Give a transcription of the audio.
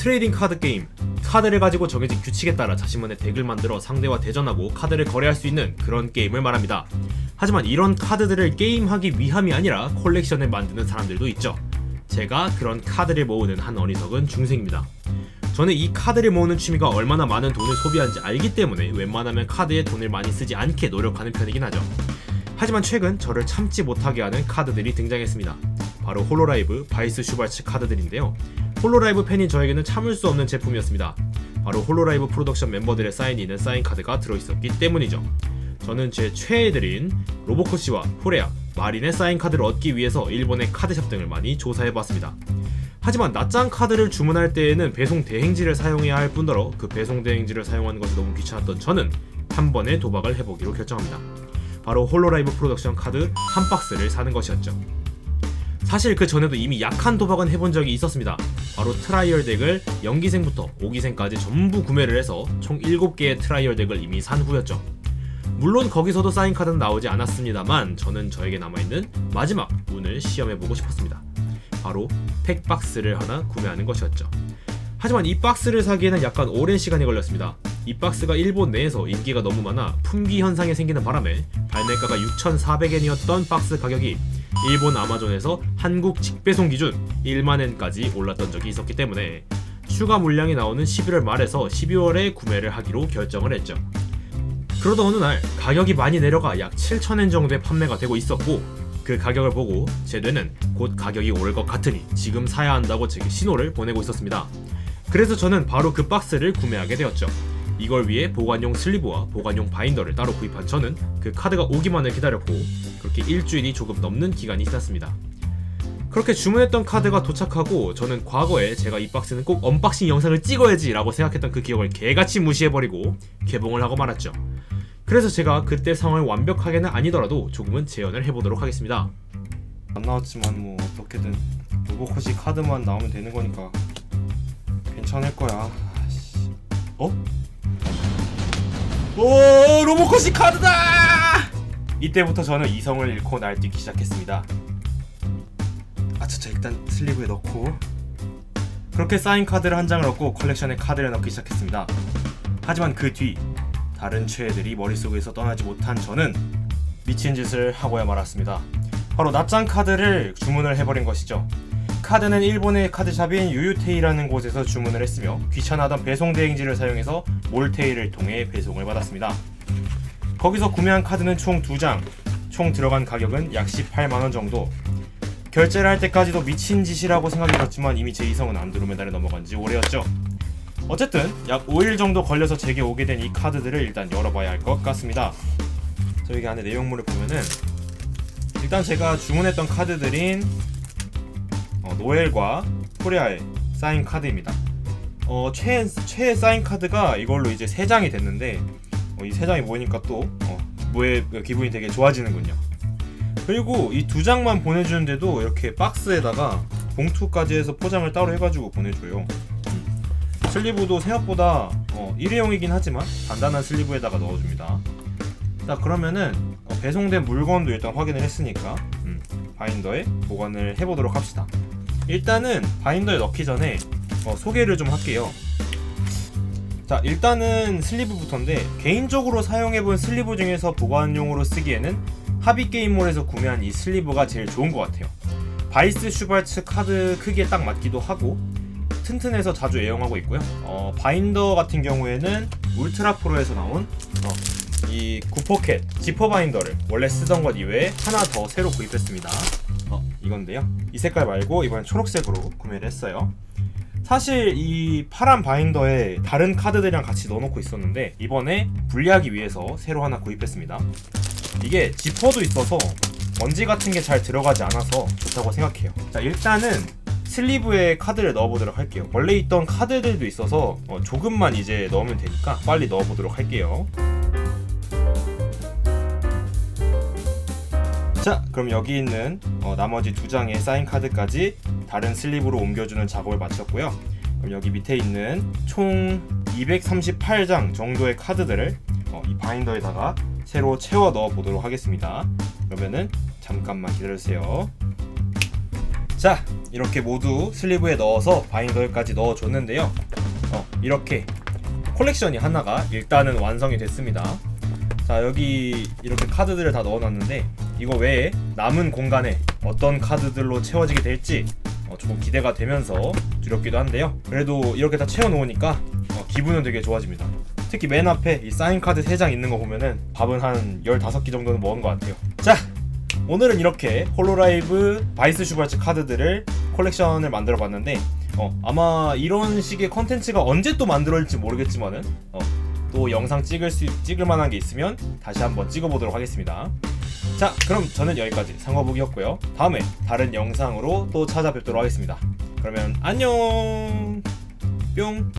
트레이딩 카드 게임 카드를 가지고 정해진 규칙에 따라 자신만의 덱을 만들어 상대와 대전하고 카드를 거래할 수 있는 그런 게임을 말합니다. 하지만 이런 카드들을 게임하기 위함이 아니라 콜렉션을 만드는 사람들도 있죠. 제가 그런 카드를 모으는 한 어리석은 중생입니다. 저는 이 카드를 모으는 취미가 얼마나 많은 돈을 소비하는지 알기 때문에 웬만하면 카드에 돈을 많이 쓰지 않게 노력하는 편이긴 하죠. 하지만 최근 저를 참지 못하게 하는 카드들이 등장했습니다. 바로 홀로라이브, 바이스 슈발츠 카드들인데요. 홀로라이브 팬인 저에게는 참을 수 없는 제품이었습니다. 바로 홀로라이브 프로덕션 멤버들의 사인이 있는 사인 카드가 들어있었기 때문이죠. 저는 제 최애들인 로보코시와 호레아, 마린의 사인 카드를 얻기 위해서 일본의 카드샵 등을 많이 조사해봤습니다. 하지만 낯장 카드를 주문할 때에는 배송 대행지를 사용해야 할 뿐더러 그 배송 대행지를 사용하는 것이 너무 귀찮았던 저는 한 번의 도박을 해보기로 결정합니다. 바로 홀로라이브 프로덕션 카드 한 박스를 사는 것이었죠. 사실 그 전에도 이미 약한 도박은 해본 적이 있었습니다. 바로 트라이얼 덱을 0기생부터 5기생까지 전부 구매를 해서 총 7개의 트라이얼 덱을 이미 산 후였죠. 물론 거기서도 사인 카드는 나오지 않았습니다만 저는 저에게 남아있는 마지막 운을 시험해보고 싶었습니다. 바로 팩박스를 하나 구매하는 것이었죠. 하지만 이 박스를 사기에는 약간 오랜 시간이 걸렸습니다. 이 박스가 일본 내에서 인기가 너무 많아 품귀 현상이 생기는 바람에 발매가가 6,400엔이었던 박스 가격이 일본 아마존에서 한국 직배송 기준 1만엔까지 올랐던 적이 있었기 때문에 추가 물량이 나오는 11월 말에서 12월에 구매를 하기로 결정을 했죠. 그러던 어느 날 가격이 많이 내려가 약 7,000엔 정도에 판매가 되고 있었고 그 가격을 보고 제 뇌는 곧 가격이 오를 것 같으니 지금 사야 한다고 제게 신호를 보내고 있었습니다. 그래서 저는 바로 그 박스를 구매하게 되었죠. 이걸 위해 보관용 슬리브와 보관용 바인더를 따로 구입한 저는 그 카드가 오기만을 기다렸고 그렇게 일주일이 조금 넘는 기간이 지났습니다. 그렇게 주문했던 카드가 도착하고 저는 과거에 제가 이 박스는 꼭 언박싱 영상을 찍어야지 라고 생각했던 그 기억을 개같이 무시해버리고 개봉을 하고 말았죠. 그래서 제가 그때 상황을 완벽하게는 아니더라도 조금은 재현을 해보도록 하겠습니다. 안 나왔지만 뭐 어떻게든 로보코시 카드만 나오면 되는 거니까 괜찮을 거야. 아씨. 어? 오 로보코시 카드다! 이때부터 저는 이성을 잃고 날뛰기 시작했습니다. 아 진짜 일단 슬리브에 넣고 그렇게 사인 카드를 한 장을 얻고 컬렉션에 카드를 넣기 시작했습니다. 하지만 그 뒤 다른 최애들이 머릿속에서 떠나지 못한 저는 미친 짓을 하고야 말았습니다. 바로 납장 카드를 주문을 해버린 것이죠. 카드는 일본의 카드샵인 유유테이라는 곳에서 주문을 했으며 귀찮아하던 배송 대행지를 사용해서 몰테이를 통해 배송을 받았습니다. 거기서 구매한 카드는 총 2장, 총 들어간 가격은 약 18만원 정도. 결제를 할 때까지도 미친 짓이라고 생각이 들었지만 이미 제 이성은 안드로메다를 넘어간 지 오래였죠. 어쨌든 약 5일 정도 걸려서 제게 오게 된 이 카드들을 일단 열어봐야 할 것 같습니다. 저 여기 안에 내용물을 보면은 일단 제가 주문했던 카드들인 어, 노엘과 코리아의 사인 카드입니다. 어, 최애, 최애 사인 카드가 이걸로 이제 3장이 됐는데 어, 이 3장이 모이니까 또 어, 뭐의 기분이 되게 좋아지는군요. 그리고 이 두 장만 보내주는데도 이렇게 박스에다가 봉투까지 해서 포장을 따로 해가지고 보내줘요. 음. 슬리브도 생각보다 어, 일회용이긴 하지만 단단한 슬리브에다가 넣어줍니다. 자 그러면은 어, 배송된 물건도 일단 확인을 했으니까 음, 바인더에 보관을 해보도록 합시다. 일단은 바인더에 넣기 전에 어, 소개를 좀 할게요. 자 일단은 슬리브부터인데 개인적으로 사용해본 슬리브 중에서 보관용으로 쓰기에는 하비 게임몰에서 구매한 이 슬리브가 제일 좋은 것 같아요. 바이스 슈발츠 카드 크기에 딱 맞기도 하고 튼튼해서 자주 애용하고 있고요. 어, 바인더 같은 경우에는 울트라 프로에서 나온 어, 이 구포켓 지퍼 바인더를 원래 쓰던 것 이외에 하나 더 새로 구입했습니다. 어, 이건데요. 이 색깔 말고 이번엔 초록색으로 구매를 했어요. 사실 이 파란 바인더에 다른 카드들이랑 같이 넣어놓고 있었는데 이번에 분리하기 위해서 새로 하나 구입했습니다. 이게 지퍼도 있어서 먼지 같은 게 잘 들어가지 않아서 좋다고 생각해요. 자 일단은 슬리브에 카드를 넣어보도록 할게요. 원래 있던 카드들도 있어서 어, 조금만 이제 넣으면 되니까 빨리 넣어보도록 할게요. 자 그럼 여기 있는 어, 나머지 두 장의 사인 카드까지 다른 슬리브로 옮겨주는 작업을 마쳤고요. 그럼 여기 밑에 있는 총 238장 정도의 카드들을 어, 이 바인더에다가 새로 채워 넣어 보도록 하겠습니다. 그러면은 잠깐만 기다려주세요. 자 이렇게 모두 슬리브에 넣어서 바인더까지 넣어줬는데요 어, 이렇게 콜렉션이 하나가 일단은 완성이 됐습니다 자 여기 이렇게 카드들을 다 넣어놨는데 이거 외에 남은 공간에 어떤 카드들로 채워지게 될지 어, 조금 기대가 되면서 두렵기도 한데요. 그래도 이렇게 다 채워놓으니까 어, 기분은 되게 좋아집니다. 특히 맨 앞에 이 사인 카드 3장 있는 거 보면은 밥은 한 15개 정도는 먹은 것 같아요. 자 오늘은 이렇게 홀로라이브 바이스 슈발츠 카드들을 콜렉션을 만들어 봤는데 어, 아마 이런 식의 컨텐츠가 언제 또 만들어질지 모르겠지만은 어, 또 영상 찍을 수 찍을 만한 게 있으면 다시 한번 찍어보도록 하겠습니다. 자, 그럼 저는 여기까지 상어북이었고요. 다음에 다른 영상으로 또 찾아뵙도록 하겠습니다. 그러면 안녕. 뿅.